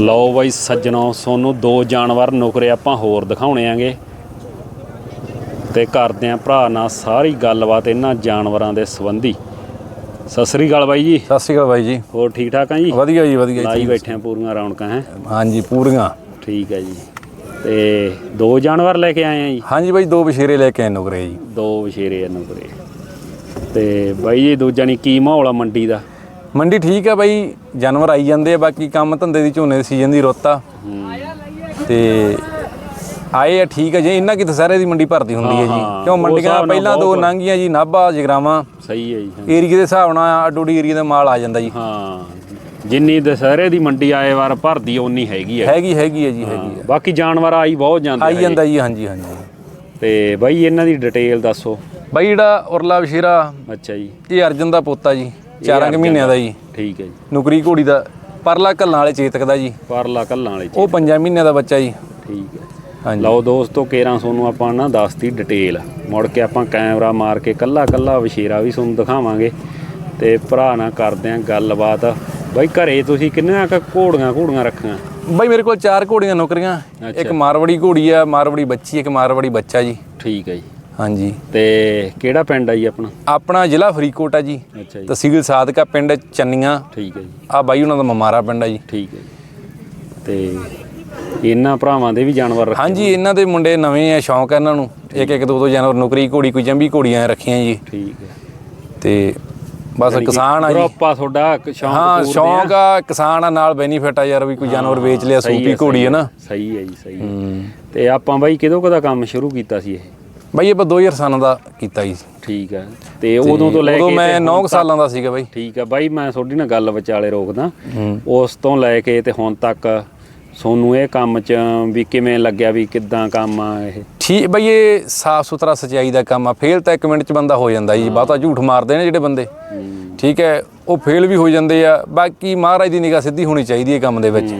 ਲਓ ਬਾਈ ਸੱਜਣੋ ਸੋਨੂੰ ਦੋ ਜਾਨਵਰ ਨੁਕਰੇ ਆਪਾਂ ਹੋਰ ਦਿਖਾਉਣੇ ਆਂਗੇ। ਤੇ ਕਰਦੇ ਆਂ ਭਰਾ ਨਾਲ ਸਾਰੀ ਗੱਲਬਾਤ ਇਹਨਾਂ ਜਾਨਵਰਾਂ ਦੇ ਸੰਬੰਧੀ। ਸਤਿ ਸ੍ਰੀ ਅਕਾਲ ਬਾਈ ਜੀ। ਸਤਿ ਸ਼੍ਰੀ ਅਕਾਲ ਬਾਈ ਜੀ। ਹੋਰ ਠੀਕ ਠਾਕ ਆ ਜੀ? ਵਧੀਆ ਜੀ ਵਧੀਆ ਲਾਈ ਬੈਠੇ ਆਂ ਪੂਰੀਆਂ ਰੌਣਕਾਂ ਹੈ? ਹਾਂਜੀ ਪੂਰੀਆਂ। ਠੀਕ ਹੈ ਜੀ। ਤੇ ਦੋ ਜਾਨਵਰ ਲੈ ਕੇ ਆਏ ਆ ਜੀ? ਹਾਂਜੀ ਬਾਈ ਦੋ ਬਸ਼ੇਰੇ ਲੈ ਕੇ ਆਏ ਨੁਕਰੇ ਜੀ। ਦੋ ਵਿਸ਼ੇਰੇ ਆ ਨੁਕਰੇ। ਤੇ ਬਾਈ ਜੀ ਦੂਜਾ ਨਹੀਂ ਕੀ ਮਾਹੌਲ ਆ ਮੰਡੀ ਦਾ? ਮੰਡੀ ਠੀਕ ਆ ਬਾਈ ਜਾਨਵਰ ਆਈ ਜਾਂਦੇ ਆ ਬਾਕੀ ਕੰਮ ਧੰਦੇ ਦੀ ਝੋਨੇ ਦੇ ਸੀਜ਼ਨ ਦੀ ਰੁੱਤ ਆ। ਹੂੰ ਤੇ ਆਏ ਆ ਠੀਕ ਆ ਜੀ ਇੰਨਾ ਕਿ ਸਾਰੇ ਦੀ ਮੰਡੀ ਭਰਦੀ ਹੁੰਦੀ ਹੈ ਹਾਂ, ਜੀ ਕਿਉਂ ਉਸ ਮੰਡੀਆਂ ਹਿਸਾਬ ਨਾਲ ਪਹਿਲਾਂ ਦੋ ਬਹੁਤ- ਜੀ ਨਾਭਾ ਜਗਰਾਵਾਂ। ਸਹੀ ਹੈ ਜੀ ਹਾਂ। ਏਰੀਏ ਦੇ ਹਿਸਾਬ ਨਾਲ ਅਡੋਡੀ ਏਰੀਏ ਦਾ ਮਾਲ ਆ ਜਾਂਦਾ ਜੀ। ਹਾਂ। ਜਿੰਨੀ ਦਸਹਿਰੇ ਦੀ ਮੰਡੀ ਆਏ ਵਾਰ ਭਰਦੀ ਓਨੀ ਹੈਗੀ ਹੈ ਹੈਗੀ ਹੈਗੀ ਹੈ ਜੀ ਹੈਗੀ ਬਾਕੀ ਜਾਨਵਰ ਆਈ ਬਹੁਤ ਜਾਂਦੇ ਆਈ। ਜਾਂਦਾ ਜੀ ਹਾਂਜੀ ਹਾਂਜੀ। ਤੇ ਬਾਈ ਇਹਨਾਂ ਦੀ ਡਿਟੇਲ ਦੱਸੋ। ਬਾਈ ਜਿਹੜਾ ਉਰਲਾ ਬਸ਼ੇਰਾ ਅੱਛਾ ਜੀ। ਇਹ ਅਰਜਨ ਦਾ ਪੋਤਾ ਜੀ। ਚਾਰਾਂ ਕੁ ਅਰਜਨ ਮਹੀਨਿਆਂ ਦਾ ਜੀ। ਠੀਕ ਹੈ ਜੀ। ਨੁਕਰੀ ਘੋੜੀ ਦਾ ਪਰਲਾ ਕੱਲਾਂ ਵਾਲੇ ਚੇਤਕ ਦਾ ਜੀ। ਪਰਲਾ ਕੱਲਾਂ ਵਾਲੇ ਉਹ ਪੰਜਾਂ ਮਹੀਨਿਆਂ ਦਾ ਬੱਚਾ ਜੀ। ਠੀਕ ਹੈ। ਹਾਂਜੀ। ਲਓ ਦੋਸਤੋ ਕੇਰਾਂ ਤੁਹਾਨੂੰ ਆਪਾਂ ਨਾ ਦੱਸਤੀ ਡਿਟੇਲ। ਮੁੜ ਕੇ ਆਪਾਂ ਕੈਮਰਾ ਮਾਰ ਕੇ ਕੱਲਾ ਕੱਲਾ ਵਿਸ਼ੇਰਾ ਵੀ ਤੁਹਾਨੂੰ ਦਿਖਾਵਾਂਗੇ। ਤੇ ਭਰਾ ਨਾਲ ਕਰਦੇ ਆਂ ਗੱਲਬਾਤ। ਬਾਈ ਘਰੇ ਤੁਸੀਂ ਕਿੰਨੀਆਂ ਕੁ ਘੋੜੀਆਂ ਘੋੜੀਆਂ ਰੱਖੀਆਂ? ਬਾਈ ਮੇਰੇ ਕੋਲ ਚਾਰ ਘੋੜੀਆਂ ਨੌਕਰੀਆਂ। ਇੱਕ ਮਾਰਵੜੀ ਘੋੜੀ ਆ ਮਾਰਵੜੀ ਬੱਚੀ ਇੱਕ ਮਾਰਵੜੀ ਬੱਚਾ ਜੀ। ਠੀਕ ਹੈ ਜੀ। ਹਾਂਜੀ। ਤੇ ਕਿਹੜਾ ਪਿੰਡ ਆ ਜੀ ਆਪਣਾ? ਆਪਣਾ ਜ਼ਿਲ੍ਹਾ ਫਰੀਦਕੋਟ ਆ ਜੀ। ਅੱਛਾ ਜੀ। ਤਹਿਸੀਲ ਸਾਦਕਾ ਪਿੰਡ ਚੰਨੀਆਂ। ਠੀਕ ਹੈ ਜੀ। ਆ ਬਾਈ ਉਹਨਾਂ ਦਾ ਮਮਾਰਾ ਪਿੰਡ ਆ ਜੀ। ਠੀਕ ਹੈ ਤੇ ਇਹਨਾਂ ਭਰਾਵਾਂ ਦੇ ਵੀ ਜਾਨਵਰ ਰੱਖੇ ਹਾਂਜੀ ਇਹਨਾਂ ਦੇ ਮੁੰਡੇ ਨਵੇਂ ਆ ਸ਼ੌਂਕ ਆ ਇਹਨਾਂ ਨੂੰ। ਇੱਕ ਇੱਕ ਦੋ ਦੋ ਜਾਨਵਰ ਨੌਕਰੀ ਘੋੜੀ ਕੋਈ ਜੰਬੀ ਘੋੜੀਆਂ ਰੱਖੀਆਂ ਜੀ। ਠੀਕ ਹੈ। ਤੇ ਬਸ ਕਿਸਾਨ ਆ ਜੀ। ਗਰੁੱਪ ਤੁਹਾਡਾ ਸ਼ੌਂਕ ਹਾਂ ਸ਼ੌਂਕ ਆ ਕਿਸਾਨ ਆ ਨਾਲ ਬੈਨੀਫਿਟ ਆ ਯਾਰ ਵੀ ਕੋਈ ਜਾਨਵਰ ਵੇਚ ਲਿਆ ਸੂਪੀ ਘੋੜੀ ਹੈ ਨਾ। ਸਹੀ ਹੈ ਜੀ ਸਹੀ ਤੇ ਆਪਾਂ ਬਾਈ ਕਿਦੋਂ ਕਦਾ ਕੰਮ ਸ਼ੁਰੂ ਕੀਤਾ ਸੀ ਇਹ? ਬਾਈ ਆਪਾਂ 2000 ਸਾਲਾਂ ਦਾ ਕੀਤਾ ਜੀ। ਠੀਕ ਹੈ ਤੇ ਉਦੋਂ ਤੋਂ ਲੈ ਕੇ ਉਦੋਂ ਮੈਂ ਹੁਣ 9 ਸਾਲਾਂ ਦਾ ਸੀਗਾ ਬਾਈ। ਠੀਕ ਹੈ ਬਾਈ ਮੈਂ ਤੁਹਾਡੀ ਨਾਲ ਗੱਲ ਵਿਚਾਲੇ ਰੋਕਦਾ। ਉਸ ਤੋਂ ਲੈ ਕੇ ਤੇ ਹੁਣ ਤੱਕ ਸੋਨੂੰ ਇਹ ਕੰਮ 'ਚ ਵੀ ਕਿਵੇਂ ਲੱਗਿਆ ਵੀ ਕਿੱਦਾਂ ਕੰਮ ਆ ਇਹ? ਠੀਕ ਬਈ ਇਹ ਸਾਫ਼ ਸੁਥਰਾ ਸਚਾਈ ਦਾ ਕੰਮ ਆ। ਫੇਲ ਤਾਂ ਇੱਕ ਮਿੰਟ ਚ ਬੰਦਾ ਹੋ ਜਾਂਦਾ ਜੀ। ਬਹੁਤਾ ਝੂਠ ਮਾਰਦੇ ਨੇ ਜਿਹੜੇ ਬੰਦੇ। ਠੀਕ ਹੈ ਉਹ ਫੇਲ ਵੀ ਹੋ ਜਾਂਦੇ ਆ। ਬਾਕੀ ਮਹਾਰਾਜ ਦੀ ਨਿਗਾਹ ਸਿੱਧੀ ਹੋਣੀ ਚਾਹੀਦੀ ਹੈ ਕੰਮ ਦੇ ਵਿੱਚ।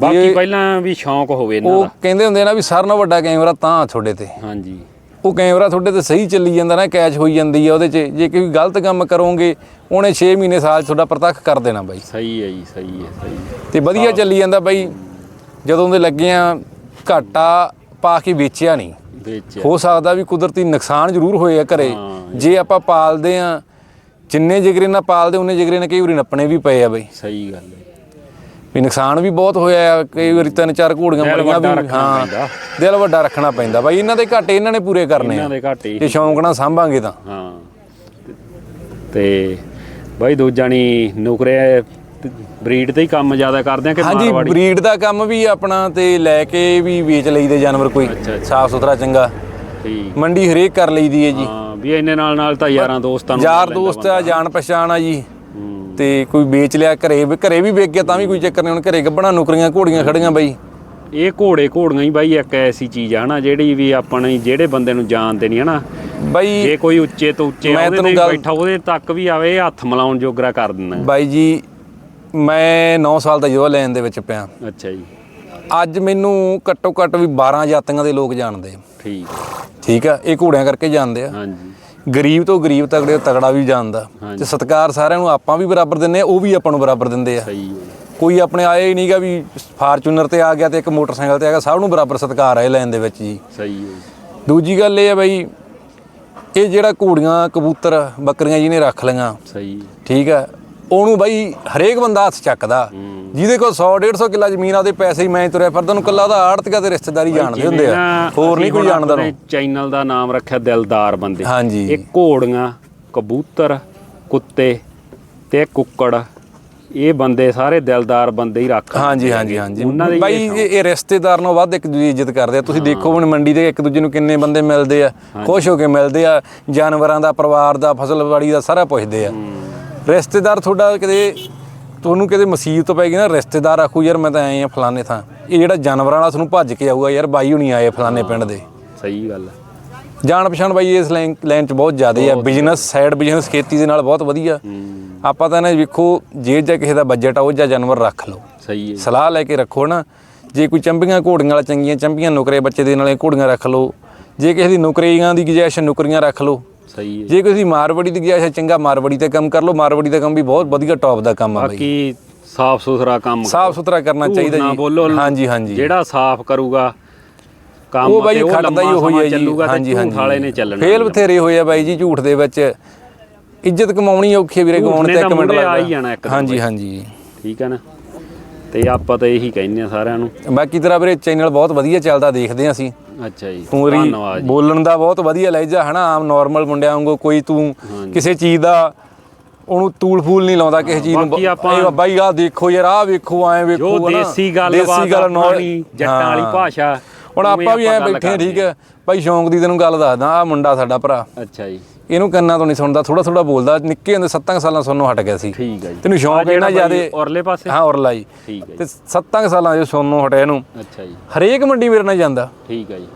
ਬਾਕੀ ਪਹਿਲਾਂ ਵੀ ਸ਼ੌਂਕ ਹੋਵੇ ਇਹਨਾਂ ਉਹ ਕਹਿੰਦੇ ਹੁੰਦੇ ਨਾ ਵੀ ਸਾਰਿਆਂ ਨਾਲੋਂ ਵੱਡਾ ਕੈਮਰਾ ਤਾਂ ਤੁਹਾਡੇ ਤੇ। ਹਾਂਜੀ। ਉਹ ਕੈਮਰਾ ਤੁਹਾਡੇ ਤੇ ਸਹੀ ਚੱਲੀ ਜਾਂਦਾ ਨਾ ਕੈਚ ਹੋਈ ਜਾਂਦੀ ਆ ਉਹਦੇ 'ਚ। ਜੇ ਕੋਈ ਗਲਤ ਕੰਮ ਕਰੋਗੇ ਉਹਨੇ 6 ਮਹੀਨੇ ਸਾਲ ਤੁਹਾਡਾ ਪ੍ਰਤੱਖ ਕਰ ਦੇਣਾ ਬਾਈ। ਸਹੀ ਹੈ ਜੀ ਸਹੀ ਹੈ ਸਹੀ ਹੈ। ਤੇ ਵਧੀਆ ਚੱਲੀ ਜਾਂਦਾ ਬਾਈ। ਜਦੋਂ ਦੇ ਲੱਗੇ ਆ ਘਾਟਾ ਪਾ ਕੇ ਵੇਚਿਆ ਨਹੀਂ। ਵਿੱਚ ਹੋ ਸਕਦਾ ਵੀ ਕੁਦਰਤੀ ਨੁਕਸਾਨ ਜ਼ਰੂਰ ਹੋਏ ਆ ਘਰੇ। ਜੇ ਆਪਾਂ ਪਾਲਦੇ ਆ ਜਿੰਨੇ ਜਿਗਰੇ ਨਾਲ ਪਾਲਦੇ ਉਹਨੇ ਜਿਗਰੇ ਨਾਲ ਕਈ ਵਾਰੀ ਨੱਪਣੇ ਵੀ ਪਏ ਆ ਬਈ। ਸਹੀ ਗੱਲ ਹੈ। ਵੀ ਨੁਕਸਾਨ ਵੀ ਬਹੁਤ ਹੋਇਆ ਆ ਕਈ ਵਾਰੀ ਤਿੰਨ ਚਾਰ ਘੋੜੀਆਂ ਮਰੀਆਂ ਵੀ ਹਾਂ। ਦਿਲ ਵੱਡਾ ਰੱਖਣਾ ਪੈਂਦਾ। ਬਾਈ ਇਹਨਾਂ ਦੇ ਘਾਟੇ ਇਹਨਾਂ ਨੇ ਪੂਰੇ ਕਰਨੇ ਇਹਨਾਂ ਆ ਦੇ ਘਾਟੇ। ਜੇ ਸ਼ੌਂਕ ਨਾਲ ਸਾਂਭਾਂਗੇ ਤਾਂ। ਹਾਂ। ਤੇ ਬਾਈ ਦੂਜਾ ਨਹੀਂ ਨੁਕਰੇ ਬਰੀਡ ਤੇ ਹੀ ਕੰਮ ਜ਼ਿਆਦਾ ਕਰਦੇ ਆ ਕਿ ਹਾਂਜੀ ਬਰੀਡ ਦਾ ਕੰਮ ਵੀ ਆਪਣਾ ਤੇ ਲੈ ਕੇ ਵੀ ਵੇਚ ਲਈਦੇ ਜਾਨਵਰ ਕੋਈ। ਸਾਫ਼ ਸੁਥਰਾ ਚੰਗਾ। ਠੀਕ। ਮੰਡੀ ਹਰੇਕ ਕਰ ਲਈਦੀ ਹੈ ਜੀ। ਹਾਂ ਵੀ ਇੰਨੇ ਨਾਲ ਨਾਲ ਤਾਂ ਯਾਰਾਂ ਦੋਸਤਾਂ ਨੂੰ ਯਾਰ ਦੋਸਤ ਆ ਜਾਣ ਪਛਾਣ ਆ ਜੀ। ਤੇ ਕੋਈ ਵੇਚ ਲਿਆ ਘਰੇ ਘਰੇ ਵੀ ਵੇਚ ਗਿਆ ਤਾਂ ਵੀ ਕੋਈ ਚੱਕਰ ਨਹੀਂ ਹੁਣ ਘਰੇ ਗੱਬਣਾ ਨੌਕਰੀਆਂ ਘੋੜੀਆਂ ਖੜੀਆਂ ਬਾਈ? ਇਹ ਘੋੜੇ ਘੋੜੀਆਂ ਹੀ ਬਾਈ ਇੱਕ ਐਸੀ ਚੀਜ਼ ਆ ਨਾ ਜਿਹੜੀ ਵੀ ਆਪਣੇ ਜਿਹੜੇ ਬੰਦੇ ਨੂੰ ਜਾਣਦੇ ਨਹੀਂ ਹਨਾ ਬਾਈ ਜੇ ਕੋਈ ਉੱਚੇ ਤੋਂ ਉੱਚੇ ਉਹਦੇ ਤੇ ਬੈਠਾ ਉਹਦੇ ਤੱਕ ਵੀ ਆਵੇ ਹੱਥ ਮਿਲਾਉਣ ਜੋਗਰਾ ਕਰ ਦਿੰਦਾ। ਬਾਈ ਜੀ ਮੈਂ 9 ਸਾਲ ਦਾ ਯੁਵਾ ਲੈਣ ਦੇ ਵਿੱਚ ਪਿਆ। ਅੱਛਾ ਜੀ। ਅੱਜ ਮੈਨੂੰ ਘੱਟੋ ਘੱਟ ਵੀ 12 ਜਾਤੀਆਂ ਦੇ ਲੋਕ ਜਾਣਦੇ। ਠੀਕ। ਠੀਕ ਆ ਇਹ ਘੋੜਿਆਂ ਕਰਕੇ ਜਾਣਦੇ ਆ। ਹਾਂਜੀ। ਗਰੀਬ ਤੋਂ ਗਰੀਬ ਤਗੜੇ ਤੋਂ ਤਗੜਾ ਵੀ ਜਾਣਦਾ। ਤੇ ਸਤਿਕਾਰ ਸਾਰਿਆਂ ਨੂੰ ਆਪਾਂ ਵੀ ਬਰਾਬਰ ਦਿੰਦੇ ਆ ਉਹ ਵੀ ਆਪਾਂ ਨੂੰ ਬਰਾਬਰ ਦਿੰਦੇ ਆ। ਸਹੀ ਹੈ। ਕੋਈ ਆਪਣੇ ਆਏ ਹੀ ਨਹੀਂਗਾ ਵੀ ਫਾਰਚੂਨਰ ਤੇ ਆ ਗਿਆ ਤੇ ਇੱਕ ਮੋਟਰਸਾਈਕਲ ਤੇ ਆ ਗਿਆ ਸਭ ਨੂੰ ਬਰਾਬਰ ਸਤਿਕਾਰ ਹੈ ਲੈਣ ਦੇ ਵਿੱਚ ਜੀ। ਸਹੀ ਹੈ। ਦੂਜੀ ਗੱਲ ਇਹ ਹੈ ਬਈ ਇਹ ਜਿਹੜਾ ਘੋੜੀਆਂ ਕਬੂਤਰ ਬੱਕਰੀਆਂ ਜਿਹਨੇ ਰੱਖ ਲਈਆਂ ਸਹੀ। ਠੀਕ ਹੈ ਉਹਨੂੰ ਬਈ ਹਰੇਕ ਬੰਦਾ ਹੱਥ ਚੱਕਦਾ। ਜਿਹਦੇ ਕੋਲ 100 150 ਕਿੱਲਾ ਜ਼ਮੀਨ ਆ ਉਹਦੇ ਪੈਸੇ ਹੀ ਮੈਂ ਤੁਰਿਆ ਫਿਰਦਾ। ਨੂੰ ਕੱਲਾ ਉਹਦਾ ਆੜਤੀਆ ਤੇ ਰਿਸ਼ਤੇਦਾਰੀ ਜਾਣਦੇ ਹੁੰਦੇ ਆ। ਨਾ ਹੋਰ ਨਹੀਂ ਕੋਈ ਜਾਣਦਾ ਨੂੰ। ਚੈਨਲ ਦਾ ਨਾਮ ਰੱਖਿਆ ਦਿਲਦਾਰ ਬੰਦੇ। ਹਾਂਜੀ। ਇਹ ਘੋੜੀਆਂ ਕਬੂਤਰ ਕੁੱਤੇ ਤੇ ਕੁੱਕੜ ਇਹ ਬੰਦੇ ਸਾਰੇ ਦਿਲਦਾਰ ਬੰਦੇ ਹੀ ਰੱਖ ਹਾਂਜੀ ਹਾਂਜੀ ਹਾਂਜੀ। ਦੇ ਬਾਈ ਇਹ ਰਿਸ਼ਤੇਦਾਰ ਨਾਲੋਂ ਵੱਧ ਇੱਕ ਦੂਜੇ ਦੀ ਇੱਜ਼ਤ ਕਰਦੇ ਆ। ਤੁਸੀਂ ਦੇਖੋ ਹੁਣ ਮੰਡੀ ਦੇ ਇੱਕ ਦੂਜੇ ਨੂੰ ਕਿੰਨੇ ਬੰਦੇ ਮਿਲਦੇ ਆ ਖੁਸ਼ ਹੋ ਕੇ ਮਿਲਦੇ ਆ। ਜਾਨਵਰਾਂ ਦਾ ਪਰਿਵਾਰ ਦਾ ਫਸਲਵਾੜੀ ਦਾ ਸਾਰਾ ਪੁੱਛਦੇ ਆ। ਰਿਸ਼ਤੇਦਾਰ ਤੁਹਾਡਾ ਕਿਤੇ ਤੁਹਾਨੂੰ ਕਿਤੇ ਮੁਸੀਬਤ ਪੈ ਗਈ ਨਾ ਰਿਸ਼ਤੇਦਾਰ ਆਖੂ ਯਾਰ ਮੈਂ ਤਾਂ ਆਏ ਆ ਫਲਾਣੇ ਥਾਂ। ਇਹ ਜਿਹੜਾ ਜਾਨਵਰਾਂ ਵਾਲਾ ਤੁਹਾਨੂੰ ਭੱਜ ਕੇ ਆਊਗਾ ਯਾਰ ਬਾਈ ਹੁਣੀ ਆਏ ਫਲਾਣੇ ਪਿੰਡ ਦੇ। ਸਹੀ ਗੱਲ ਹੈ ਜਾਣ ਪਛਾਣ ਬਾਈ ਇਸ ਲਾਈਨ ਲਾਈਨ ਚ ਬਹੁਤ ਜ਼ਿਆਦਾ ਆ। ਬਿਜ਼ਨਸ ਸਾਈਡ ਬਿਜ਼ਨਸ ਖੇਤੀ ਦੇ ਨਾਲ ਬਹੁਤ ਵਧੀਆ। ਆਪਾਂ ਤਾਂ ਨਾ ਵੇਖੋ ਜੇ ਜਾਂ ਕਿਸੇ ਦਾ ਬਜਟ ਆ ਉਹ ਜਾਂ ਜਾਨਵਰ ਰੱਖ ਲਓ। ਸਹੀ ਹੈ ਸਲਾਹ ਲੈ ਕੇ ਰੱਖੋ ਨਾ। ਜੇ ਕੋਈ ਚੰਬੀਆਂ ਘੋੜੀਆਂ ਵਾਲਾ ਚੰਗੀਆਂ ਚੰਬੀਆਂ ਨੁਕਰੇ ਬੱਚੇ ਦੇ ਨਾਲੇ ਘੋੜੀਆਂ ਰੱਖ ਲਓ। ਜੇ ਕਿਸੇ ਦੀ ਨੌਕਰੀਆਂ ਦੀ ਗੁੰਜਾਇਸ਼ ਨੌਕਰੀਆਂ ਰੱਖ ਲਓ। ਸਹੀ ਹੈ। ਜੇ ਦੀ ਮਾਰਵੜੀ ਦੀ ਗੁੰਜਾਇਸ਼ ਹੈ, ਚੰਗਾ ਮਾਰਵੜੀ ਤੇ ਕੰਮ ਕਰ ਲਓ ਮਾਰਵੜੀ ਦਾ ਕੰਮ ਵੀ ਬਹੁਤ ਵਧੀਆ ਟੌਪ ਦਾ ਕੰਮ ਆ ਬਾਈ। ਬਾਕੀ ਸਾਫ਼ ਸੁਥਰਾ ਕੰਮ ਸਾਫ਼ ਸੁਥਰਾ ਕਰਨਾ ਚਾਹੀਦਾ ਨਾ ਜੀ। ਹਾਂਜੀ ਹਾਂਜੀ। ਜਿਹੜਾ ਸਾਫ਼ ਕਰੂਗਾ ਕੰਮ ਉਹ ਬਾਈ ਤੇ ਖੜਦਾ ਹੀ ਉਹੀ ਹੈ ਜੀ। ਤੇ ਹਾਂਜੀ ਹਾਂਜੀ। ਵਾਲੇ ਨੇ ਚੱਲਣਾ ਫੇਲ ਬਥੇਰੇ ਹੋਏ ਆ ਬਾਈ ਜੀ ਝੂਠ ਦੇ ਵਿੱਚ। ਇੱਜ਼ਤ ਕਮਾਉਣੀ ਔਖੀ ਹੈ ਵੀਰੇ ਨੇ ਤੇ ਤਾਂ ਇੱਕ ਮਿੰਟ ਆ ਹੀ ਲੱਗਦਾ ਜਾਣਾ ਇੱਕ ਦਿਨ ਹਾਂਜੀ ਹਾਂਜੀ। ਠੀਕ ਹੈ ਨਾ? ਤੇ ਆਪਾਂ ਤਾਂ ਇਹੀ ਕਹਿੰਦੇ ਆ ਸਾਰਿਆਂ ਨੂੰ। ਬਾਕੀ ਤੇਰਾ ਵੀਰੇ ਚੈਨਲ ਬਹੁਤ ਵਧੀਆ ਚੱਲਦਾ ਦੇਖਦੇ ਹਾਂ ਅਸੀਂ। ਅੱਛਾ ਜੀ ਤੂੰ ਰੀ ਧੰਨਵਾਦ ਜੀ। ਬੋਲਣ ਦਾ ਬਹੁਤ ਵਧੀਆ ਲਹਿਜਾ ਹਨਾ ਆਮ ਨਾਰਮਲ ਮੁੰਡਿਆਂ ਵਾਂਗੂ ਕੋਈ ਤੂੰ ਕਿਸੇ ਚੀਜ਼ ਦਾ ਉਹਨੂੰ ਤੂਲ ਫੂਲ ਨਹੀਂ ਲਾਉਂਦਾ ਕਿਸੇ ਚੀਜ਼ ਨੂੰ ਬਾਕੀ ਆਪਾਂ- ਇਹ ਬਾਈ ਆ ਦੇਖੋ ਯਾਰ ਆ ਵੇਖੋ ਐ ਵੇਖੋ ਹਨਾ। ਦੇਸੀ ਗੱਲ ਦੇਸੀ ਗੱਲ ਨੌ- ਆਪਣੀ ਜੱਟਾਂ ਵਾਲੀ। ਭਾਸ਼ਾ ਹੁਣ ਆਪਾਂ ਵੀ ਐ ਬੈਠੇ ਠੀਕ ਹੈ। ਭਾਈ ਸ਼ੌਂਕ ਦੀ ਤੈਨੂੰ ਗੱਲ ਦੱਸਦਾ ਆ ਮੁੰਡਾ ਸਾਡਾ ਭਰਾ। ਅੱਛਾ ਜੀ। ਇਹਨੂੰ ਕੰਨਾਂ ਤੋਂ ਨਹੀਂ ਸੁਣਦਾ ਥੋੜਾ ਥੋੜਾ ਬੋਲਦਾ। ਨਿੱਕੇ ਹੁੰਦੇ 7 ਸਾਲਾਂ ਸੁਣਨੋਂ ਹਟ ਗਿਆ ਸੀ। ਠੀਕ ਹੈ ਜੀ। ਤੈਨੂੰ ਸ਼ੌਂਕ ਇਹਨਾਂ ਜ਼ਿਆਦੇ ਔਰਲੇ ਪਾਸੇ? ਹਾਂ ਔਰ ਲਾਈ ਠੀਕ ਹੈ ਤੇ ਜੀ 7 ਸਾਲਾਂ ਦੇ ਸੁਣਨੋਂ ਹਟਿਆ ਇਹਨੂੰ। ਅੱਛਾ ਜੀ। ਹਰੇਕ ਮੰਡੀ ਮੇਰੇ ਨਾਲ ਜਾਂਦਾ। ਠੀਕ ਹੈ ਜੀ।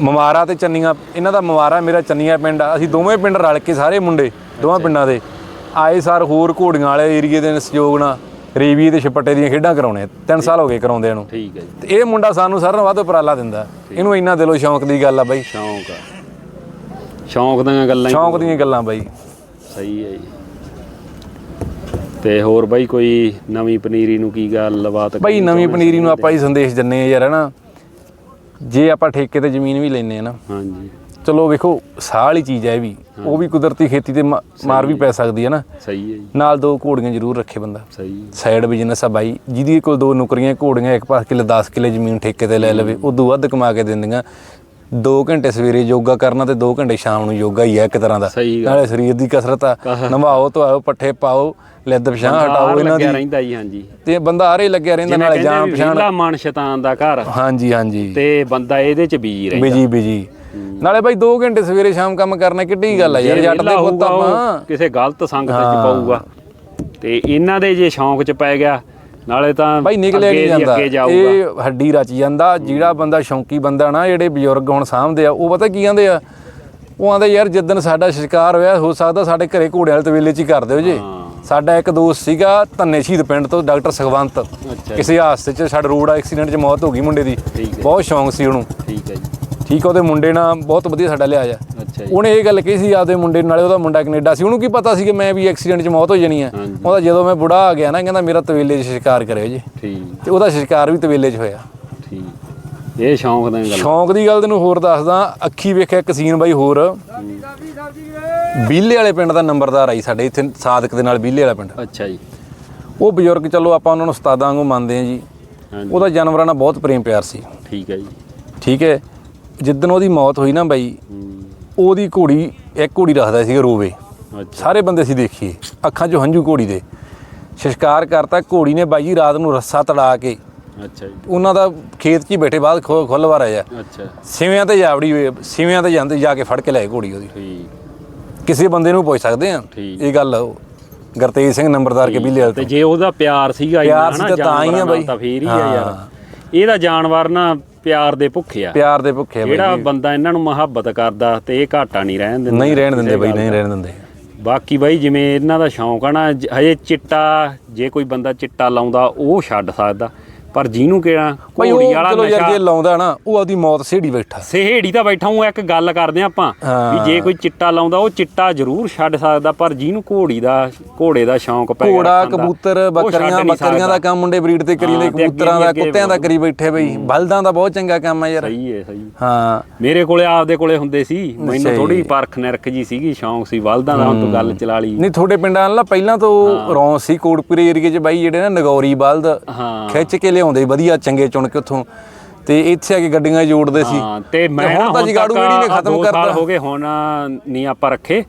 ਮਵਾਰਾ ਤੇ ਚੰਨੀਆਂ ਇਹਨਾਂ ਦਾ ਮਵਾਰਾ ਮੇਰਾ ਚੰਨੀਆਂ ਪਿੰਡ ਆ। ਅਸੀਂ ਦੋਵੇਂ ਪਿੰਡ ਰਲ ਕੇ ਸਾਰੇ ਮੁੰਡੇ ਦੋਵਾਂ ਪਿੰਡਾਂ ਦੇ। ਆਏ ਸਾਰ ਹੋਰ ਘੋੜੀਆਂ ਵਾਲੇ ਏਰੀਏ ਦੇ ਸਹਿਯੋਗ ਨਾਲ ਰੇਵੀ ਤੇ ਛਪੱਟੇ ਦੀਆਂ ਖੇਡਾਂ ਕਰਾਉਣੇ ਤਿੰਨ ਸਾਲ ਹੋ ਗਏ ਕਰਾਉਂਦੇ ਨੂੰ। ਠੀਕ ਹੈ ਜੀ। ਤੇ ਇਹ ਮੁੰਡਾ ਸਾਨੂੰ ਸਾਰਿਆਂ ਨਾਲੋਂ ਵੱਧ ਉਪਰਾਲਾ ਦਿੰਦਾ। ਇਹਨੂੰ ਇੰਨਾ ਦਿਲੋਂ ਸ਼ੌਂਕ ਦੀ ਗੱਲ ਆ ਬਾਈ। ਸ਼ੌਂਕ ਆ। ਸ਼ੌਂਕ ਦੀਆਂ ਗੱਲਾਂ ਹੀ ਸ਼ੌਂਕ ਦੀਆਂ ਗੱਲਾਂ ਬਾਈ। ਸਹੀ ਹੈ ਜੀ। ਤੇ ਹੋਰ ਬਾਈ ਕੋਈ ਨਵੀਂ ਪਨੀਰੀ ਨੂੰ ਕੀ ਗੱਲਬਾਤ ਬਾਈ ਨਵੀਂ ਪਨੀਰੀ ਨੂੰ ਆਪਾਂ ਹੀ ਸੰਦੇਸ਼ ਦਿੰਨੇ ਆ ਯਾਰ ਹਨਾ? ਜੇ ਆਪਾਂ ਠੇਕੇ ਤੇ ਜ਼ਮੀਨ ਵੀ ਲੈਨੇ ਆ ਨਾ। ਹਾਂਜੀ। ਚਲੋ ਵੇਖੋ ਸਾਹ ਵਾਲੀ ਚੀਜ਼ ਹੈ ਇਹ ਵੀ। ਉਹ ਵੀ ਕੁਦਰਤੀ ਖੇਤੀ ਤੇ ਮਾ- ਮਾਰ ਵੀ ਪੈ ਸਕਦੀ ਹੈ ਨਾ। ਸਹੀ ਹੈ ਜੀ। ਨਾਲ ਦੋ ਘੋੜੀਆਂ ਜ਼ਰੂਰ ਰੱਖੇ ਬੰਦਾ। ਸਹੀ ਹੈ। ਸਾਈਡ ਬਿਜ਼ਨਸ ਆ ਬਾਈ ਜਿਹਦੀ ਕੋਲ ਦੋ ਨੌਕਰੀਆਂ ਘੋੜੀਆਂ ਇੱਕ ਪਾਸ ਕਿਲੇ 10 ਕਿਲੇ ਜ਼ਮੀਨ ਠੇਕੇ ਤੇ ਲੈ ਲਵੇ ਉਦੋਂ ਵੱਧ ਕਮਾ ਕੇ ਦਿੰਦੀਆਂ। 2 ਘੰਟੇ ਸਵੇਰੇ ਯੋਗਾ ਕਰਨਾ ਤੇ 2 ਘੰਟੇ ਸ਼ਾਮ ਨੂੰ ਯੋਗਾ ਹੀ ਹੈ ਇੱਕ ਤਰ੍ਹਾਂ ਦਾ। ਸਹੀ ਗੱਲ। ਨਾਲੇ ਸਰੀਰ ਦੀ ਕਸਰਤ ਆ। ਨਵਾਓ ਧਵਾਓ ਪੱਠੇ ਪਾਓ ਲਿੱਦ ਪਛਾਣ ਹਟਾਓ ਇਹਨਾਂ ਲੱਗਿਆ ਦੀ। ਰਹਿੰਦਾ ਜੀ ਹਾਂਜੀ। ਤੇ ਬੰਦਾ ਆਰੇ ਲੱਗਿਆ ਰਹਿੰਦਾ ਜਿਵੇਂ ਨਾਲੇ ਜਾਣ ਕਹਿੰਦੇ ਪਛਾਣ। ਵਿਹਲਾ ਮਨ ਸ਼ੈਤਾਨ ਦਾ ਘਰ। ਹਾਂਜੀ ਹਾਂਜੀ। ਤੇ ਬੰਦਾ ਇਹਦੇ ਚ ਬੀਜੀ ਰਹਿੰਦਾ। Busy busy. ਨਾਲੇ ਬਾਈ 2 ਘੰਟੇ ਸਵੇਰੇ ਸ਼ਾਮ ਕੰਮ ਕਰਨਾ ਕਿੱਡੀ ਗੱਲ ਆ ਯਾਰ ਜੇ ਜੱਟ ਦੇ ਵਿਹਲਾ ਪੁੱਤ ਹੋਊਗਾ, ਉਹ ਆਪਾਂ ਕਿਸੇ ਗਲਤ ਸੰਗਤ ਚ ਪਾਊਗਾ। ਤੇ ਇਹਨਾਂ ਦੇ ਜੇ ਸ਼ੌਂਕ ਚ ਪੈ ਗਿਆ ਨਾਲੇ ਤਾਂ ਬਾਈ ਨਿਕਲਿਆ ਨਹੀਂ ਜਾਂਦਾ? ਇਹ ਹੱਡੀ ਰਚ ਜਾਂਦਾ ਜਿਹੜਾ ਬੰਦਾ ਸ਼ੌਂਕੀ ਬੰਦਾ ਨਾ ਜਿਹੜੇ ਬਜ਼ੁਰਗ ਹੁਣ ਸਾਹਮਣੇ ਆ ਉਹ ਪਤਾ ਕੀ ਕਹਿੰਦੇ ਆ? ਉਹ ਆਂਦੇ ਯਾਰ ਜਿੱਦਣ ਸਾਡਾ ਸ਼ਿਕਾਰ ਹੋਇਆ ਹੋ ਸਕਦਾ ਸਾਡੇ ਘਰੇ ਘੋੜੇ ਵਾਲੇ ਤਵੇਲੇ 'ਚ ਹੀ ਕਰ ਦਿਓ ਜੀ। ਸਾਡਾ ਇੱਕ ਦੋਸਤ ਸੀਗਾ ਧੰਨੇ ਸ਼ਹੀਦ ਪਿੰਡ ਤੋਂ ਡਾਕਟਰ ਸੁਖਵੰਤ। ਕਿਸੇ ਹਾਦਸੇ 'ਚ ਸਾਡਾ ਰੋਡ ਐਕਸੀਡੈਂਟ 'ਚ ਮੌਤ ਹੋ ਗਈ ਮੁੰਡੇ ਦੀ। ਬਹੁਤ ਸ਼ੌਂਕ ਸੀ ਉਹਨੂੰ। ਠੀਕ ਹੈ ਜੀ। ਠੀਕ ਉਹਦੇ ਮੁੰਡੇ ਨਾਲ ਬਹੁਤ ਵਧੀਆ ਸਾਡਾ ਲਿਆ ਆ ਉਹਨੇ ਇਹ ਗੱਲ ਕਹੀ ਸੀ ਆਪਦੇ ਮੁੰਡੇ ਨਾਲੇ ਉਹਦਾ ਮੁੰਡਾ ਕੈਨੇਡਾ ਸੀ। ਉਹਨੂੰ ਕੀ ਪਤਾ ਸੀ ਕਿ ਮੈਂ ਵੀ ਐਕਸੀਡੈਂਟ 'ਚ ਮੌਤ ਹੋ ਜਾਣੀ ਆ। ਉਹਦਾ ਜਦੋਂ ਮੈਂ ਬੁੜਾ ਆ ਗਿਆ ਨਾ ਕਹਿੰਦਾ ਮੇਰਾ ਤਵੇਲੇ 'ਚ ਸ਼ਿਕਾਰ ਕਰਿਓ ਜੀ। ਠੀਕ। ਤੇ ਉਹਦਾ ਸ਼ਿਕਾਰ ਵੀ ਤਵੇਲੇ 'ਚ ਹੋਇਆ। ਠੀਕ। ਇਹ ਸ਼ੌਂਕ ਦੀਆਂ ਗੱਲ। ਸ਼ੌਂਕ ਦੀ ਗੱਲ ਤੈਨੂੰ ਹੋਰ ਦੱਸਦਾ ਅੱਖੀ ਵੇਖਿਆ ਇੱਕ ਸੀਨ ਬਾਈ ਹੋਰ। ਬੀਲੇ ਵਾਲੇ ਪਿੰਡ ਦਾ ਨੰਬਰਦਾਰ ਆਈ ਸਾਡੇ ਇੱਥੇ ਸਾਦਕ ਦੇ ਨਾਲ ਬੀਲੇ ਵਾਲਾ ਪਿੰਡ। ਅੱਛਾ ਜੀ। ਉਹ ਬਜ਼ੁਰਗ ਚਲੋ ਆਪਾਂ ਉਹਨਾਂ ਨੂੰ ਉਸਤਾਦਾਂ ਵਾਂਗੂ ਮੰਨਦੇ ਆ ਜੀ। ਉਹਦਾ ਜਾਨਵਰਾਂ ਨਾਲ ਬਹੁਤ ਪ੍ਰੇਮ ਪਿਆਰ ਸੀ। ਠੀਕ ਹੈ ਜੀ। ਠੀਕ ਹੈ। ਜਿੱਦਣ ਉਹਦੀ ਮੌਤ ਹੋਈ ਨਾ ਬਾਈ ਉਹਦੀ ਘੋੜੀ ਇੱਕ ਘੋੜੀ ਰੱਖਦਾ ਸੀ ਰੋਵੇ। ਸਾਰੇ ਬੰਦੇ ਸੀ ਦੇਖੀਏ ਅੱਖਾਂ 'ਚੋਂ ਹੰਝੂ ਘੋੜੀ ਦੇ। ਸ਼ਿਕਾਰ ਕਰਤਾ ਘੋੜੀ ਨੇ ਬਾਈ ਜੀ ਰਾਤ ਨੂੰ ਰੱਸਾ ਤੜਾ ਕੇ। ਅੱਛਾ ਜੀ। ਉਹਨਾਂ ਦਾ ਖੇਤ 'ਚ ਹੀ ਬੈਠੇ ਬਾਅਦ ਖੁੱਲ ਵਾਰ ਆਇਆ। ਅੱਛਾ। ਸਿਵਿਆਂ ਤੇ ਜਾਵੜੀ ਹੋਏ ਸਿਵਿਆਂ ਤੇ ਜਾਂਦੇ ਜਾ ਕੇ ਫੜ ਕੇ ਲੈ ਘੋੜੀ ਉਹਦੀ। ਠੀਕ। ਕਿਸੇ ਬੰਦੇ ਨੂੰ ਪੁੱਛ ਸਕਦੇ ਆ। ਇਹ ਗੱਲ ਗਰਤੇਜ ਸਿੰਘ ਨੰਬਰਦਾਰ ਕੇ ਬਿੱਲੇ ਵਾਲੇ ਤੇ ਜੇ ਉਹਦਾ ਪਿਆਰ ਸੀਗਾ ਪਿਆਰ ਇੰਨਾ ਸੀ ਤਾਂ ਤਾਂ ਹੀ ਆ ਜਾਨਵਰਾਂ। ਤਾਂ ਫੇਰ ਹੀ ਆ। ਯਾਰ। ਇਹਦਾ ਜਾਨਵਰ ਨਾ ਪਿਆਰ ਦੇ ਭੁੱਖੇ ਆ। ਪਿਆਰ ਦੇ ਭੁੱਖੇ ਆ ਬਾਈ ਜਿਹੜਾ ਬੰਦਾ ਇਹਨਾਂ ਨੂੰ ਮੁਹੱਬਤ ਕਰਦਾ ਤੇ ਇਹ ਘਾਟਾ ਨਹੀਂ ਰਹਿਣ ਦਿੰਦਾ। ਨਹੀਂ ਰਹਿਣ ਦਿੰਦੇ ਬਾਈ ਨਹੀਂ। ਰਹਿਣ ਦਿੰਦੇ। ਬਾਕੀ ਬਾਈ ਜਿਵੇਂ ਇਹਨਾਂ ਦਾ ਸ਼ੌਂਕ ਆ ਨਾ ਹਜੇ ਚਿੱਟਾ ਜੇ ਕੋਈ ਬੰਦਾ ਚਿੱਟਾ ਲਾਉਂਦਾ ਉਹ ਛੱਡ ਸਕਦਾ। ਪਰ ਜਿਹਨੂੰ ਕਿਹਾ ਬਾਈ ਘੋੜੀ ਉਹ ਵਾਲਾ ਚਲੋ ਯਾਰ ਨਸ਼ਾ ਜੇ ਲਾਉਂਦਾ ਨਾ ਉਹ ਆਪਦੀ ਮੌਤ ਸੇੜੀ ਬੈਠਾ। ਸਹੇੜੀ ਤਾਂ ਬੈਠਾ ਹੂੰ ਇੱਕ ਗੱਲ ਕਰਦੇ ਹਾਂ ਆਪਾਂ ਹਾਂ। ਵੀ ਜੇ ਕੋਈ ਚਿੱਟਾ ਲਾਉਂਦਾ ਉਹ ਚਿੱਟਾ ਜ਼ਰੂਰ ਛੱਡ ਸਕਦਾ ਪਰ ਜਿਹਨੂੰ ਘੋੜੀ ਦਾ ਘੋੜੇ ਦਾ ਸ਼ੌਂਕ ਪੈ ਗਿਆ ਘੋੜਾ ਰੱਖਣ ਦਾ, ਕਬੂਤਰ ਉਹ ਛੱਡ ਬੱਕਰੀਆਂ ਨਹੀਂ ਬੱਕਰੀਆਂ ਦਾ ਸਕਦਾ। ਕੰਮ ਮੁੰਡੇ ਬਰੀਡ ਤੇ ਕਰੀ ਹਾਂ, ਜਾਂਦੇ ਤੇ ਅੱਗੇ ਕਬੂਤਰਾਂ ਦਾ ਅੱਗੇ ਕੁੱਤਿਆਂ ਦਾ ਕਰੀ ਬੈਠੇ ਬਈ। ਬਲਦਾਂ ਦਾ ਬਹੁਤ ਚੰਗਾ ਕੰਮ ਆ ਯਾਰ। ਸਹੀ ਹੈ ਸਹੀ। ਹਾਂ। ਮੇਰੇ ਕੋਲੇ ਆਪਦੇ ਕੋਲੇ ਹੁੰਦੇ ਸੀ ਮੈਨੂੰ ਥੋੜੀ। ਪਰਖ ਨਿਰਖ ਜੀ ਸੀਗੀ ਸ਼ੌਂਕ ਸੀ ਬਲਦਾਂ ਦਾ ਹੁਣ ਤੂੰ ਗੱਲ ਚਲਾ ਲਈ। ਨਹੀਂ ਤੁਹਾਡੇ ਪਿੰਡਾਂ ਨਾਲ ਪਹਿਲਾਂ ਤੋਂ ਰੌਂ ਸੀ ਕੋਟਪੁਰੇ ਏਰੀਏ 'ਚ ਬਾਈ ਜਿਹੜੇ ਨਾ ਨਗੌਰੀ ਬਲਦ ਹਾਂ। ਖਿੱਚ ਕੇ ਲਿਆਉਂਦੇ ਵਧੀਆ ਚੰਗੇ ਚੁਣ ਕੇ ਉੱਥੋਂ। ਤੇ ਇੱਥੇ ਆ ਕੇ ਗੱਡੀਆਂ ਜੋੜਦੇ ਸੀ। ਹਾਂ ਤੇ ਮੈਂ ਹੁਣ ਤਾਂ ਜਗਾੜੂ ਵੀੜੀ ਨੇ ਖਤਮ ਕਰਤਾ। ਸਾਲ ਹੋ ਗਏ ਹੁਣ ਨਹੀਂ ਆਪਾਂ ਰੱਖੇ।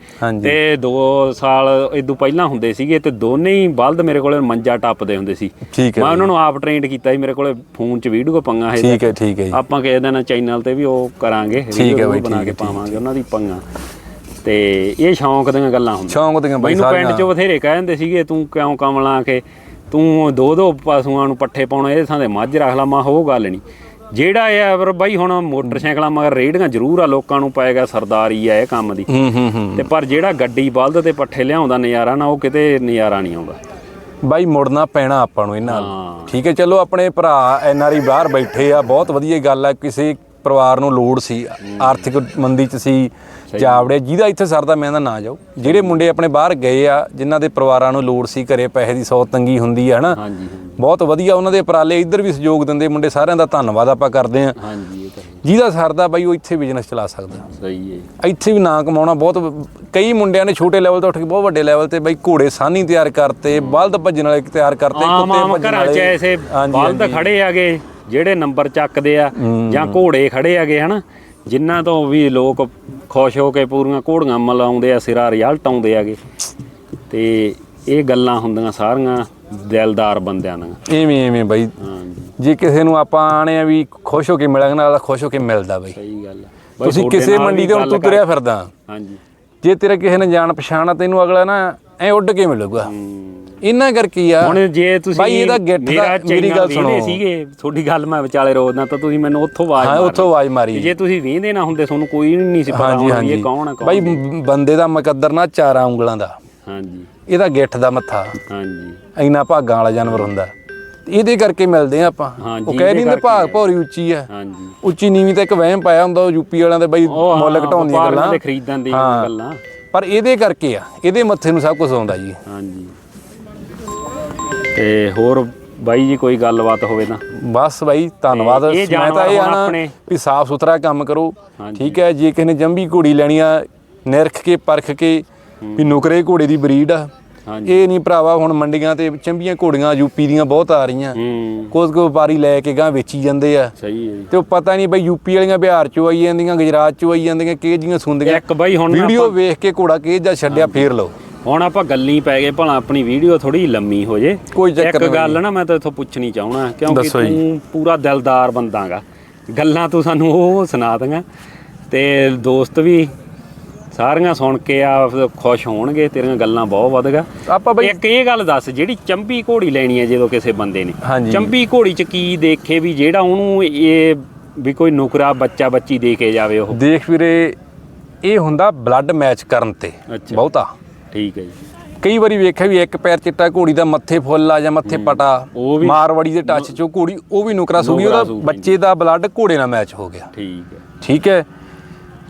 ਤੇ 2 ਸਾਲ ਇਦੋਂ ਪਹਿਲਾਂ ਹੁੰਦੇ ਸੀਗੇ ਤੇ ਦੋਨੇ ਹੀ ਬਲਦ ਮੇਰੇ ਕੋਲੇ ਮੰਜਾ ਟੱਪਦੇ ਹੁੰਦੇ ਸੀ। ਮੈਂ ਉਹਨਾਂ ਨੂੰ ਆਪ ਟ੍ਰੇਨਡ ਕੀਤਾ ਸੀ ਮੇਰੇ ਕੋਲੇ ਫੋਨ 'ਚ ਵੀਡੀਓ ਪੰਗਾ ਹੈ ਠੀਕ ਹੈ ਠੀਕ ਹੈ ਆਪਾਂ ਕਿਸੇ ਦਿਨ ਚੈਨਲ ਤੇ ਵੀ ਉਹ ਕਰਾਂਗੇ ਬਾਈ, ਬਣਾ ਕੇ ਪਾਵਾਂਗੇ ਉਹਨਾਂ ਦੀ ਪੰਗਾ। ਤੇ ਇਹ ਸ਼ੌਂਕ ਦੀਆਂ ਗੱਲਾਂ ਹੁੰਦੀਆਂ। ਸ਼ੌਂਕ ਦੀਆਂ ਬਾਈ ਮੈਨੂੰ ਪਿੰਡ ਸਾਰੀਆਂ 'ਚ ਬਥੇਰੇ ਕਹਿੰਦੇ ਸੀਗੇ ਤੂੰ ਕਿਉਂ ਕਮਲਾ ਕੇ ਤੂੰ ਦੋ ਦੋ ਪਸ਼ੂਆਂ ਨੂੰ ਪੱਠੇ ਪਾਉਣਾ ਇਹਦੇ ਥਾਂ ਤੇ ਮੱਝ ਰੱਖ ਲਾ ਮਾ ਉਹ ਗੱਲ ਨਹੀਂ ਜਿਹੜਾ ਇਹ ਆ ਪਰ ਬਾਈ ਹੁਣ ਮੋਟਰਸਾਈਕਲਾਂ ਮਗਰ ਰੇੜੀਆਂ ਜ਼ਰੂਰ ਆ ਲੋਕਾਂ ਨੂੰ ਪਾਏਗਾ ਸਰਦਾਰੀ ਆ ਇਹ ਕੰਮ ਦੀ। ਹੂੰ ਹੂੰ ਹੂੰ। ਤੇ ਪਰ ਜਿਹੜਾ ਗੱਡੀ ਬਲਦ ਤੇ ਪੱਠੇ ਲਿਆਉਂਦਾ ਨਜ਼ਾਰਾ ਨਾ ਉਹ ਕਿਤੇ ਨਜ਼ਾਰਾ ਨਹੀਂ ਆਉਂਦਾ। ਬਾਈ ਮੁੜਨਾ ਪੈਣਾ ਆਪਾਂ ਨੂੰ ਇਹਨਾਂ ਨਾਲ। ਹਾਂ। ਠੀਕ ਹੈ ਚਲੋ ਆਪਣੇ ਭਰਾ ਐਨਆਰਈ ਬਾਹਰ ਬੈਠੇ ਆ ਬਹੁਤ ਵਧੀਆ ਗੱਲ ਆ ਕਿਸੇ ਪਰਿਵਾਰ ਨੂੰ ਲੋੜ ਸੀ ਆਰਥਿਕ ਮੰਦੀ ਚ ਸੀ ਜਾਵੜੇ ਜਿਹਦਾ ਇੱਥੇ ਸਰਦਾ ਮੈਂ ਤਾਂ ਨਾ ਜਾਓ ਜਿਹੜੇ ਮੁੰਡੇ ਆਪਣੇ ਬਾਹਰ ਗਏ ਆ ਜਿਨ੍ਹਾਂ ਦੇ ਪਰਿਵਾਰਾਂ ਨੂੰ ਲੋੜ ਸੀ ਘਰੇ ਪੈਸੇ ਦੀ ਸੌ ਤੰਗੀ ਹੁੰਦੀ ਆ ਹਨਾ? ਬਹੁਤ ਵਧੀਆ ਉਹਨਾਂ ਦੇ ਉਪਰਾਲੇ ਇੱਧਰ ਵੀ ਸਹਿਯੋਗ ਦਿੰਦੇ ਮੁੰਡੇ ਸਾਰਿਆਂ ਦਾ ਧੰਨਵਾਦ ਆਪਾਂ ਕਰਦੇ ਆ ਹੈ। ਜਿਹਦਾ ਸਰਦਾ ਬਾਈ ਉਹ ਇੱਥੇ ਬਿਜ਼ਨਸ ਚਲਾ ਸਕਦਾ। ਸਹੀ ਹੈ। ਇੱਥੇ ਵੀ ਨਾਂ ਕਮਾਉਣਾ ਬਹੁਤ ਕਈ ਮੁੰਡਿਆਂ ਨੇ ਛੋਟੇ ਲੈਵਲ ਤੋਂ ਉੱਠ ਕੇ ਬਹੁਤ ਵੱਡੇ ਲੈਵਲ ਤੇ ਬਈ ਘੋੜੇ ਸਾਨੀ ਤਿਆਰ ਕਰਤੇ ਬਲਦ ਭੱਜਣ ਵਾਲੇ ਤਿਆਰ ਕਰਤੇ ਆਮ ਭੱਜਣ ਘਰਾਂ 'ਚ ਵਾਲੇ। ਐਸੇ ਹਾਂਜੀ, ਬਲਦ। ਖੜੇ ਆਗੇ ਜਿਹੜੇ ਨੰਬਰ ਚੱਕਦੇ ਆ ਜਾਂ ਘੋੜੇ ਖੜੇ ਆਗੇ ਹਨਾ ਜਿਨ੍ਹਾਂ ਤੋਂ ਵੀ ਲੋਕ ਖੁਸ਼ ਹੋ ਕੇ ਪੂਰੀਆਂ ਘੋੜੀਆਂ ਮਲਾਉਂਦੇ ਆ ਸਿਰਾ ਰਿਜ਼ਲਟ ਆਉਂਦੇ ਆਗੇ ਤੇ ਇਹ ਗੱਲਾਂ ਹੁੰਦੀਆਂ ਸਾਰੀਆਂ ਦਿਲਦਾਰ ਬੰਦਿਆਂ ਦੀਆਂ। ਐਵੇਂ ਐਵੇਂ ਬਈ। ਜੇ ਕਿਸੇ ਨੂੰ ਆਪਾਂ ਆਣੇ ਆ ਵੀ ਖੁਸ਼ ਹੋ ਕੇ ਮਿਲਾਂਗੇ ਨਾਲ ਖੁਸ਼ ਹੋ ਕੇ ਮਿਲਦਾ ਬਈ। ਸਹੀ ਗੱਲ ਤੁਸੀਂ ਕਿਸੇ ਨਾਲ ਮੰਡੀ ਤੇ ਹੁਣ ਤੂੰ ਤੁਰਿਆ ਫਿਰਦਾ। ਹਾਂਜੀ। ਜੇ ਤੇਰਾ ਕਿਸੇ ਨੇ ਜਾਣ ਪਛਾਣ ਤੈਨੂੰ ਅਗਲਾ ਨਾ ਐ ਉੱਡ ਕੇ ਮਿਲੂਗਾ। ਹੂੰ। ਇਹਨਾਂ ਕਰਕੇ ਹੀ ਆ? ਹੁਣ ਜੇ ਤੁਸੀਂ ਬਾਈ ਇਹਦਾ ਗਿੱਠ ਦਾ- ਮੇਰਾ ਗੱਲ ਸੁਣੋ। ਸੀਗੇ ਤੁਹਾਡੀ ਗੱਲ ਮੈਂ ਵਿਚਾਲੇ ਰੋਕਦਾ ਤਾਂ ਤੁਸੀਂ ਮੈਨੂੰ ਉੱਥੋਂ ਆਵਾਜ਼ ਹਾਂ। ਉੱਥੋਂ ਆਵਾਜ਼ ਮਾਰੀ। ਜੇ ਤੁਸੀਂ ਵੇਂਦੇ ਨਾ ਹੁੰਦੇ ਤੁਹਾਨੂੰ ਕੋਈ ਨਹੀਂ ਸੀ ਪਤਾ ਇਹ ਕੌਣ ਆ ਕੌਣ ਬਾਈ ਬੰਦੇ ਦਾ ਮੁਕੱਦਰ ਨਾ ਚਾਰਾਂ ਉਂਗਲਾਂ ਦਾ। ਹਾਂਜੀ। ਇਹਦਾ ਗਿੱਠ ਦਾ ਮੱਥਾ। ਹਾਂਜੀ। ਇੰਨਾ ਭਾਗਾਂ ਵਾਲਾ ਜਾਨਵਰ ਹੁੰਦਾ। ਇਹਦੇ ਕਰਕੇ ਮਿਲਦੇ ਆ ਆਪਾਂ। ਉਹ ਕਹਿ ਨਹੀਂ ਹੁੰਦੇ ਭਾਗ ਭੌਰੀ ਉੱਚੀ ਆ। ਹਾਂਜੀ। ਉੱਚੀ ਨੀਵੀਂ ਤਾਂ ਇੱਕ ਵਹਿਮ ਪਾਇਆ ਹੁੰਦਾ ਉਹ ਯੂਪੀ ਵਾਲਿਆਂ ਦੇ ਬਈ ਮੁੱਲ ਹਾਂ, ਘਟਾਉਂਦੀਆਂ ਗੱਲਾਂ। ਦੇ ਖਰੀਦਣ ਦੀ ਹਾਂ। ਗੱਲਾਂ। ਪਰ ਇਹਦੇ ਕਰਕੇ ਆ ਇਹਦੇ ਮੱਥੇ ਨੂੰ ਸਭ ਕੁਝ ਆਉਂਦਾ ਜੀ। ਹਾਂਜੀ। ਤੇ ਹੋਰ ਬਾਈ ਜੀ ਕੋਈ ਗੱਲਬਾਤ ਹੋਵੇ ਤਾਂ? ਬਸ ਬਾਈ ਧੰਨਵਾਦ। ਇਹ ਮੈਂ ਤਾਂ ਜਾਨਵਰ ਇਹ ਹੁਣ ਆਣਾ ਆਪਣੇ- ਵੀ ਸਾਫ਼ ਸੁਥਰਾ ਕੰਮ ਕਰੋ। ਹਾਂਜੀ। ਠੀਕ ਹੈ ਜੇ ਕਿਸੇ ਨੇ ਜੰਬੀ ਘੋੜੀ ਲੈਣੀ ਆ ਨਿਰਖ ਕੇ ਪਰਖ ਕੇ ਵੀ ਨੁਕਰੇ ਘੋੜੇ ਦੀ ਬਰੀਡ ਆ ਇਹ ਨਹੀਂ ਭਰਾਵਾ ਹੁਣ ਮੰਡੀਆਂ ਤੇ ਚੰਬੀਆਂ ਘੋੜੀਆਂ ਯੂਪੀ ਦੀਆਂ ਬਹੁਤ ਆ ਰਹੀਆਂ। ਕੁਝ ਕੁ ਵਪਾਰੀ ਲੈ ਕੇ ਗਾਂ ਵੇਚੀ ਜਾਂਦੇ ਆ। ਸਹੀ ਹੈ ਜੀ। ਤੇ ਉਹ ਪਤਾ ਨਹੀਂ ਬਈ ਯੂਪੀ ਵਾਲੀਆਂ ਬਿਹਾਰ ਚੋਂ ਆਈ ਜਾਂਦੀਆਂ ਗੁਜਰਾਤ ਚੋਂ ਆਈ ਜਾਂਦੀਆਂ ਕਿਹ ਜੀਆਂ ਸੁਣਦੀਆਂ ਇੱਕ ਬਾਈ ਹੁਣ ਵੀਡੀਓ ਵੇਖ ਕੇ ਘੋੜਾ ਕਿਹ ਜਾਂ ਛੱਡਿਆ ਫੇਰ ਲਓ। ਹੁਣ ਆਪਾਂ ਗੱਲੀ ਪੈ ਗਏ ਭਲਾ ਆਪਣੀ ਵੀਡੀਓ ਥੋੜੀ ਲੰਮੀ ਹੋ ਜੇ। ਕੋਈ ਚੱਕਰ ਇੱਕ ਗੱਲ ਨਾ ਮੈਂ ਤਾਂ ਇਥੋਂ ਪੁੱਛਣੀ ਚਾਹਣਾ ਕਿਉਂਕਿ। ਤੂੰ ਪੂਰਾ ਦਿਲਦਾਰ ਬੰਦਾਗਾ। ਗੱਲਾਂ ਤੂੰ ਸਾਨੂੰ ਉਹ ਸੁਣਾ ਦਿੰਗਾ। ਤੇ ਦੋਸਤ ਵੀ ਸਾਰੀਆਂ ਸੁਣ ਕੇ ਆ ਖੁਸ਼ ਹੋਣਗੇ ਤੇਰੀਆਂ ਗੱਲਾਂ ਬਹੁਤ ਵਧਗਾ ਆਪਾਂ ਬਈ ਇੱਕ ਇਹ ਗੱਲ ਦੱਸ ਜਿਹੜੀ ਚੰਬੀ ਘੋੜੀ ਲੈਣੀ ਹੈ ਜਦੋਂ ਕਿਸੇ ਬੰਦੇ ਨੇ। ਚੰਬੀ ਘੋੜੀ ਚ ਕੀ ਦੇਖੇ ਵੀ ਜਿਹੜਾ ਉਹਨੂੰ ਇਹ ਵੀ ਕੋਈ ਨੁਕਰਾ ਬੱਚਾ ਬੱਚੀ ਦੇ ਕੇ ਜਾਵੇ ਉਹ? ਦੇਖ ਵੀਰੇ ਇਹ ਹੁੰਦਾ ਬਲੱਡ ਮੈਚ ਕਰਨ ਤੇ। ਬਹੁਤਾ। ਠੀਕ ਹੈ ਜੀ। ਕਈ ਵਾਰੀ ਵੇਖਿਆ ਵੀ ਇੱਕ ਪੈਰ ਚਿੱਟਾ ਘੋੜੀ ਦਾ ਮੱਥੇ ਫੁੱਲ ਆ ਜਾਂ ਮੱਥੇ ਪਟਾ ਮਾਰਵੜੀ ਦੇ ਟੱਚ ਚੋਂ ਘੋੜੀ ਉਹ ਵੀ ਨੁਕਰਾ ਸੂਗੀ ਉਹਦਾ। ਬੱਚੇ ਦਾ ਬਲੱਡ ਘੋੜੇ ਨਾਲ ਮੈਚ ਹੋ ਗਿਆ। ਠੀਕ ਹੈ। ਠੀਕ ਹੈ?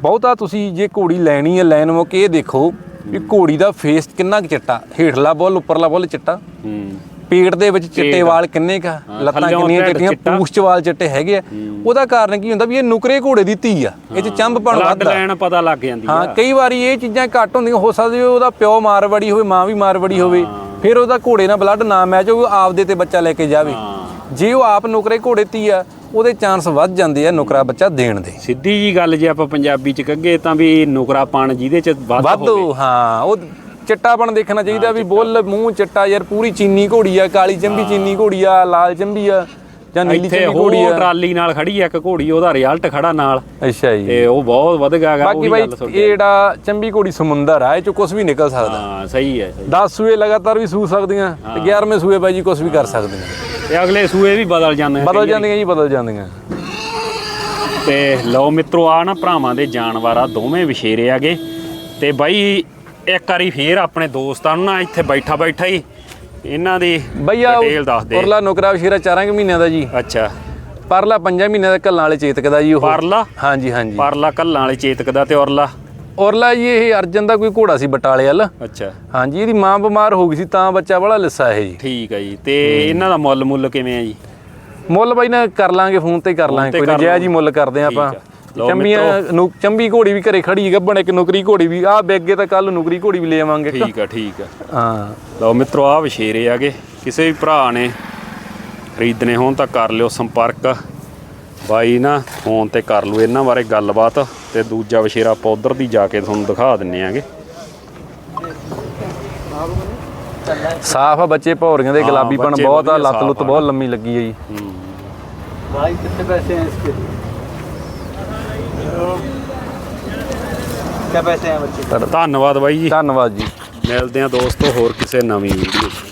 ਬਹੁਤਾ ਤੁਸੀਂ ਜੇ ਘੋੜੀ ਲੈਣੀ ਹੈ ਲੈਣ ਮੌਕੇ ਇਹ ਦੇਖੋ ਵੀ ਘੋੜੀ ਦਾ ਫੇਸ ਕਿੰਨਾ ਕੁ ਚਿੱਟਾ ਹੇਠਲਾ ਬੁੱਲ ਉੱਪਰਲਾ ਬੁੱਲ ਚਿੱਟਾ। ਹੂੰ। ਪੇਟ ਦੇ ਵਿੱਚ ਚਿੱਟੇ। ਵਾਲ ਕਿੰਨੇ ਕਾ ਹਾਂ, ਲੱਤਾਂ ਕਿੰਨੀਆਂ ਚਿੱਟੀਆਂ ਚਿੱਟਾ। ਪੂਛ ਚ ਵਾਲ ਚਿੱਟੇ ਹੈਗੇ ਆ। ਉਹਦਾ ਕਾਰਨ ਕੀ ਹੁੰਦਾ ਵੀ ਇਹ ਨੁਕਰੇ ਘੋੜੇ ਦੀ ਧੀ ਆ। ਇਹ ਚ ਚੰਬਪਣ ਵੱਧਦਾ। ਲੈਣ ਪਤਾ ਲੱਗ ਜਾਂਦੀ ਹਾਂ ਆ। ਕਈ ਵਾਰੀ ਇਹ ਚੀਜ਼ਾਂ ਘੱਟ ਹੁੰਦੀਆਂ ਹੋ ਸਕਦੀ ਉਹਦਾ ਪਿਓ ਮਾਰਵੜੀ ਹੋਵੇ ਮਾਂ ਵੀ ਮਾਰਵੜੀ ਹੋਵੇ। ਫਿਰ ਉਹਦਾ ਘੋੜੇ ਨਾਲ ਬਲੱਡ ਨਾ ਮੈਚ ਹੋਵੇ ਆਪਦੇ ਤੇ ਬੱਚਾ ਲੈ ਕੇ ਜਾਵੇ। ਹਾਂ। ਜੇ ਉਹ ਆਪ ਨੁਕਰੇ ਘੋੜੇ ਧੀ ਆ ਉਹਦੇ ਚਾਂਸ ਵੱਧ ਜਾਂਦੇ ਆ ਨੁਕਰਾ ਬੱਚਾ ਦੇਣ ਦੇ। ਸਿੱਧੀ ਜੀ ਗੱਲ ਜੇ ਆਪਾਂ ਪੰਜਾਬੀ ਚ ਕੱਗੇ ਤਾਂ ਵੀ ਨੁਕਰਾ ਪਾਣ ਜਿਹਦੇ ਚ ਵੱਧ ਹੋਵੇ। ਹਾਂ ਉਹ ਚਿੱਟਾਪਣ ਦੇਖਣਾ ਚਾਹੀਦਾ ਵੀ ਬੁੱਲ ਮੂੰਹ ਚਿੱਟਾ ਯਾਰ ਪੂਰੀ ਚੀਨੀ ਘੋੜੀ ਆ ਕਾਲੀ ਚੰਬੀ ਚੀਨੀ ਘੋੜੀ ਆ ਲਾਲ ਚੰਬੀ ਆ ਜਾਂ ਨੀਲੀ ਚੰਬੀ ਘੋੜੀ ਆ। ਟਰਾਲੀ ਨਾਲ ਖੜੀ ਆ ਇੱਕ ਘੋੜੀ ਉਹਦਾ ਰਿਜ਼ਲਟ ਖੜਾ ਨਾਲ। ਅੱਛਾ ਜੀ। ਤੇ ਉਹ ਬਹੁਤ ਵਧ ਗਿਆ ਗਾ ਬਾਕੀ ਬਾਈ ਇਹ ਜਿਹੜਾ ਚੰਬੀ ਘੋੜੀ ਸਮੁੰਦਰ ਆ ਇਹ ਚ ਕੁਝ ਵੀ ਨਿਕਲ ਸਕਦਾ। ਹਾਂ ਸਹੀ ਹੈ ਸਹੀ। 10 ਸੂਏ ਲਗਾਤਾਰ ਵੀ ਸੂ ਸਕਦੀਆਂ ਤੇ 11ਵੇਂ ਸੂਏ ਬਾਈ ਜੀ ਕੁਝ ਵੀ ਕਰ ਸਕਦੀਆਂ। ਤੇ ਅਗਲੇ ਸੂਏ ਵੀ ਬਦਲ ਜਾਂਦੇ ਆ ਬਦਲ ਜਾਂਦੀਆਂ ਜੀ ਬਦਲ ਜਾਂਦੀਆਂ। ਤੇ ਲਓ ਮਿੱਤਰੋ ਆ ਨਾ ਭਰਾਵਾਂ ਦੇ ਜਾਨਵਰ ਆ ਦੋਵੇਂ ਵਿਸ਼ੇਰੇ ਆਗੇ ਤੇ ਬਾਈ ਇੱਕ ਵਾਰੀ ਫੇਰ ਆਪਣੇ ਦੋਸਤਾਂ ਨੂੰ ਨਾ ਇੱਥੇ ਬੈਠਾ ਬੈਠਾ ਹੀ ਇਹਨਾਂ ਦੀ ਬਈਆ ਡਿਟੇਲ ਦੱਸ ਦੇ। ਉਰਲਾ ਨੁਕਰਾ ਵਸ਼ੀਰਾ ਚਾਰਾਂ ਕੁ ਮਹੀਨਿਆਂ ਦਾ ਜੀ। ਅੱਛਾ। ਪਰਲਾ ਪੰਜਾਂ ਮਹੀਨਿਆਂ ਦਾ ਕੱਲਾਂ ਵਾਲੇ ਚੇਤਕ ਦਾ ਜੀ ਉਹ। ਪਰਲਾ? ਹਾਂਜੀ ਹਾਂਜੀ। ਪਰਲਾ ਕੱਲਾਂ ਵਾਲੇ ਚੇਤਕ ਦਾ ਤੇ ਔਰਲਾ ਉਰਲਾ ਜੀ ਇਹ ਅਰਜਨ ਦਾ ਕੋਈ ਘੋੜਾ ਸੀ ਬਟਾਲੇ ਵੱਲ। ਅੱਛਾ। ਹਾਂਜੀ ਇਹਦੀ ਮਾਂ ਬਿਮਾਰ ਹੋ ਗਈ ਸੀ ਤਾਂ ਬੱਚਾ ਬੜਾ ਲਿੱਸਾ ਇਹ ਜੀ। ਠੀਕ ਹੈ ਜੀ ਤੇ ਇਹਨਾਂ ਦਾ ਮੁੱਲ ਮੁੱਲ ਕਿਵੇਂ ਆ ਜੀ? ਮੁੱਲ ਬਾਈ ਨਾ ਕਰ ਲਾਂਗੇ ਫੋਨ ਤੇ ਕਰ ਲਾਂਗੇ ਕੋਈ ਜਾਇਜ਼। ਹੀ ਮੁੱਲ ਕਰਦੇ ਆਪਾਂ। ਚੰਬੀਆਂ ਨੁ- ਚੰਬੀ ਘੋੜੀ ਵੀ ਘਰੇ ਖੜੀ ਗੱਬਣ ਇੱਕ ਨੁਕਰੀ ਘੋੜੀ ਵੀ ਆ ਬੈਗੇ ਤਾਂ ਕੱਲ ਨੁਕਰੀ ਘੋੜੀ ਵੀ ਲੈ ਆਵਾਂਗੇ। ਠੀਕ ਆ ਠੀਕ ਆ। ਹਾਂ। ਲਓ ਮਿੱਤਰੋ ਆ ਵਿਸ਼ੇਰੇ ਆਗੇ ਕਿਸੇ ਵੀ ਭਰਾ ਨੇ ਖਰੀਦਣੇ ਹੋਣ ਤਾਂ ਕਰ ਲਿਓ ਸੰਪਰਕ। ਬਾਈ ਨਾ ਫੋਨ ਤੇ ਕਰ ਲਓ ਇਹਨਾਂ ਬਾਰੇ ਗੱਲਬਾਤ। ਤੇ ਦੂਜਾ ਵਿਸ਼ੇਰਾ ਆਪਾਂ ਉਧਰ ਦੀ ਜਾ ਕੇ ਤੁਹਾਨੂੰ ਦਿਖਾ ਦਿੰਨੇ ਆਗੇ ਸਾਫ ਆ ਬੱਚੇ ਭੌਰੀਆਂ ਦੇ ਹਾਂ, ਗੁਲਾਬੀਪਣ ਬੱਚੇ ਬਹੁਤ ਆ ਵਧੀਆ ਲੱਤ ਸਾਫ਼ ਲੁੱਤ ਆ। ਬਹੁਤ ਲੰਮੀ ਲੱਗੀ ਹੈ ਜੀ भाई कितने पैसे हैं इसके क्या पैसे हैं बच्चे के? ਧੰਨਵਾਦ ਬਾਈ ਜੀ ਧੰਨਵਾਦ ਜੀ ਮਿਲਦੇ ਆ ਦੋਸਤੋ ਹੋਰ ਕਿਸੇ ਨਵੀਂ ਵੀਡੀਓ 'ਚ